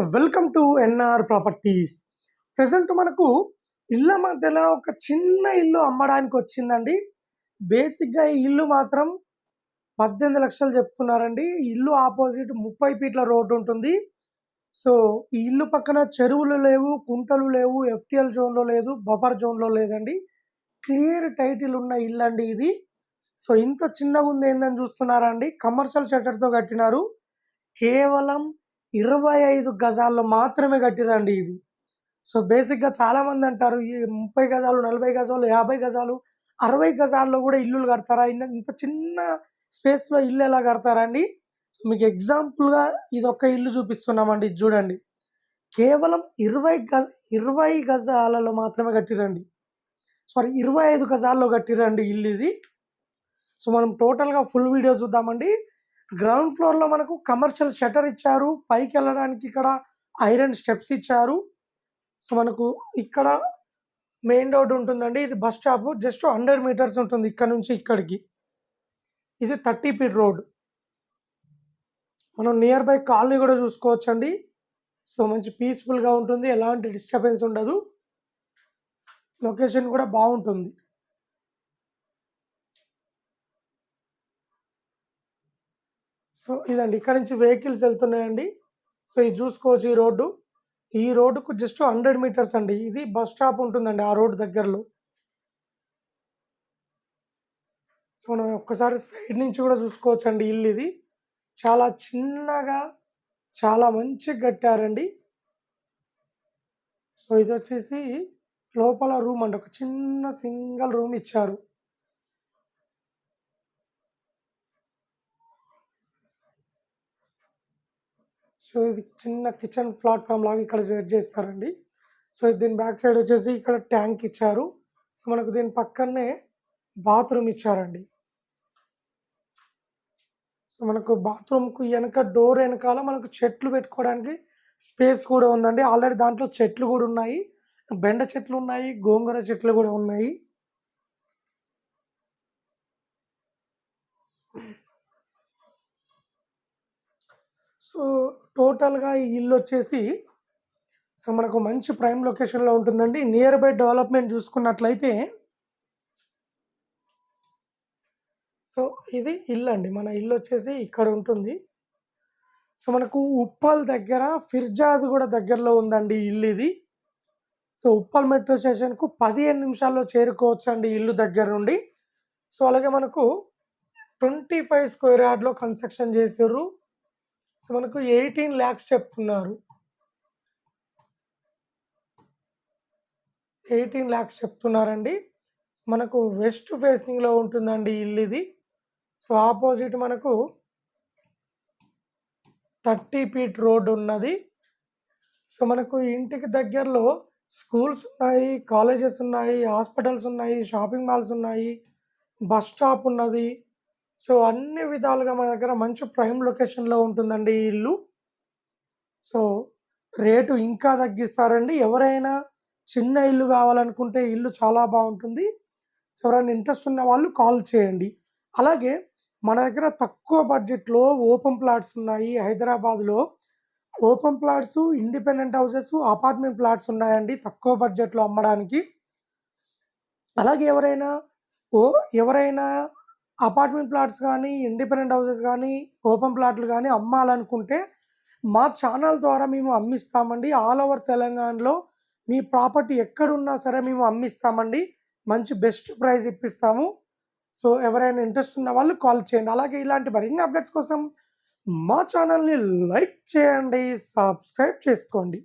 Welcome to NR properties. Present మనకు ఇళ్ళ మధ్యలో ఒక చిన్న ఇల్లు అమ్మడానికి వచ్చిందండి. బేసిక్గా ఈ ఇల్లు మాత్రం పద్దెనిమిది లక్షలు చెప్తున్నారండి. ఇల్లు ఆపోజిట్ ముప్పై ఫీట్ల రోడ్డు ఉంటుంది. సో ఈ ఇల్లు పక్కన చెరువులు లేవు కుంటలు లేవు ఎఫ్టిఎల్ జోన్లో లేదు బఫర్ జోన్లో లేదండి. క్లియర్ టైటిల్ ఉన్న ఇల్లు అండి ఇది. సో ఇంత చిన్నగా ఉంది ఏందని చూస్తున్నారా అండి? కమర్షియల్ షట్టర్తో కట్టినారు. కేవలం ఇరవై ఐదు గజాల్లో మాత్రమే కట్టిరండి ఇది. సో బేసిక్గా చాలామంది అంటారు ఈ ముప్పై గజాలు నలభై గజాలు యాభై గజాలు అరవై గజాల్లో కూడా ఇల్లులు కడతారా? ఇంత చిన్న స్పేస్లో ఇల్లు ఎలా కడతారండి? సో మీకు ఎగ్జాంపుల్గా ఇది ఒక ఇల్లు చూపిస్తున్నామండి ఇది చూడండి. కేవలం ఇరవై గజ ఇరవై గజాలలో మాత్రమే కట్టిరండి. సారీ ఇరవై ఐదు గజాల్లో కట్టిరండి ఇల్లు ఇది. సో మనం టోటల్గా ఫుల్ వీడియో చూద్దామండి. గ్రౌండ్ ఫ్లోర్లో మనకు కమర్షియల్ షటర్ ఇచ్చారు. పైకి వెళ్ళడానికి ఇక్కడ ఐరన్ స్టెప్స్ ఇచ్చారు. సో మనకు ఇక్కడ మెయిన్ రోడ్ ఉంటుందండి. ఇది bus stop. Just hundred metres ఉంటుంది ఇక్కడ నుంచి ఇక్కడికి. ఇది థర్టీ ఫీట్ రోడ్. మనం నియర్ బై కాలనీ కూడా చూసుకోవచ్చండి. సో మంచి పీస్ఫుల్గా ఉంటుంది. ఎలాంటి డిస్టర్బెన్స్ ఉండదు. లొకేషన్ కూడా బాగుంటుంది. సో ఇదండి. ఇక్కడ నుంచి వెహికల్స్ వెళ్తున్నాయండి. సో ఇది చూసుకోవచ్చు ఈ రోడ్డు. ఈ రోడ్డుకు జస్ట్ హండ్రెడ్ మీటర్స్ అండి. ఇది బస్ స్టాప్ ఉంటుందండి ఆ రోడ్డు దగ్గరలో. సో మనం ఒక్కసారి సైడ్ నుంచి కూడా చూసుకోవచ్చు అండి ఇల్లు ఇది. చాలా చిన్నగా చాలా మంచిగా కట్టారండి. సో ఇది వచ్చేసి లోపల రూమ్ అండి. ఒక చిన్న సింగిల్ రూమ్ ఇచ్చారు. సో ఇది చిన్న కిచెన్ ప్లాట్ఫామ్ లాగా ఇక్కడ సెట్ చేస్తారండి. సో దీని బ్యాక్ సైడ్ వచ్చేసి ఇక్కడ ట్యాంక్ ఇచ్చారు. సో మనకు దీని పక్కనే బాత్రూమ్ ఇచ్చారండి. సో మనకు బాత్రూమ్కు వెనక డోర్ వెనకాల మనకు చెట్లు పెట్టుకోవడానికి స్పేస్ కూడా ఉందండి. ఆల్రెడీ దాంట్లో చెట్లు కూడా ఉన్నాయి. బెండ చెట్లు ఉన్నాయి గోంగూర చెట్లు కూడా ఉన్నాయి. సో టోటల్గా ఈ ఇల్లు వచ్చేసి సో మనకు మంచి ప్రైమ్ లొకేషన్లో ఉంటుందండి. నియర్ బై డెవలప్మెంట్ చూసుకున్నట్లయితే సో ఇది ఇల్లు అండి. మన ఇల్లు వచ్చేసి ఇక్కడ ఉంటుంది. సో మనకు ఉప్పల్ దగ్గర ఫిర్జాద్ కూడా దగ్గరలో ఉందండి ఇల్లు ఇది. సో ఉప్పల్ మెట్రో స్టేషన్కు పదిహేను నిమిషాల్లో చేరుకోవచ్చు అండి ఇల్లు దగ్గర నుండి. సో అలాగే మనకు ట్వంటీ ఫైవ్ స్క్వేర్ యార్డ్లో కన్స్ట్రక్షన్ చేసారు సో మనకు ఎయిటీన్ ల్యాక్స్ చెప్తున్నారు. ఎయిటీన్ ల్యాక్స్ చెప్తున్నారండి. మనకు వెస్ట్ ఫేసింగ్లో ఉంటుందండి ఇల్లు ఇది. సో ఆపోజిట్ మనకు థర్టీ ఫీట్ రోడ్ ఉన్నది. సో మనకు ఇంటికి దగ్గరలో స్కూల్స్ ఉన్నాయి కాలేజెస్ ఉన్నాయి హాస్పిటల్స్ ఉన్నాయి షాపింగ్ మాల్స్ ఉన్నాయి బస్ స్టాప్ ఉన్నది. సో అన్ని విధాలుగా మన దగ్గర మంచి ప్రైమ్ లొకేషన్లో ఉంటుందండి ఈ ఇల్లు. సో రేటు ఇంకా తగ్గిస్తారండి. ఎవరైనా చిన్న ఇల్లు కావాలనుకుంటే ఇల్లు చాలా బాగుంటుంది. సో ఎవరైనా ఇంట్రెస్ట్ ఉన్న వాళ్ళు కాల్ చేయండి. అలాగే మన దగ్గర తక్కువ బడ్జెట్లో ఓపెన్ ప్లాట్స్ ఉన్నాయి హైదరాబాద్లో. Open plots independent houses apartment plots ఉన్నాయండి తక్కువ బడ్జెట్లో అమ్మడానికి. అలాగే ఎవరైనా ఓ ఎవరైనా అపార్ట్మెంట్ ప్లాట్స్ కానీ ఇండిపెండెంట్ హౌసెస్ కానీ ఓపెన్ ప్లాట్లు కానీ అమ్మాలనుకుంటే మా ఛానల్ ద్వారా మేము అమ్మిస్తామండి. ఆల్ ఓవర్ తెలంగాణలో మీ ప్రాపర్టీ ఎక్కడున్నా సరే మేము అమ్మిస్తామండి. మంచి బెస్ట్ ప్రైస్ ఇప్పిస్తాము. సో ఎవరైనా ఇంట్రెస్ట్ ఉన్న వాళ్ళు కాల్ చేయండి. అలాగే ఇలాంటి మరిన్ని అప్డేట్స్ కోసం మా ఛానల్ని లైక్ చేయండి సబ్స్క్రైబ్ చేసుకోండి.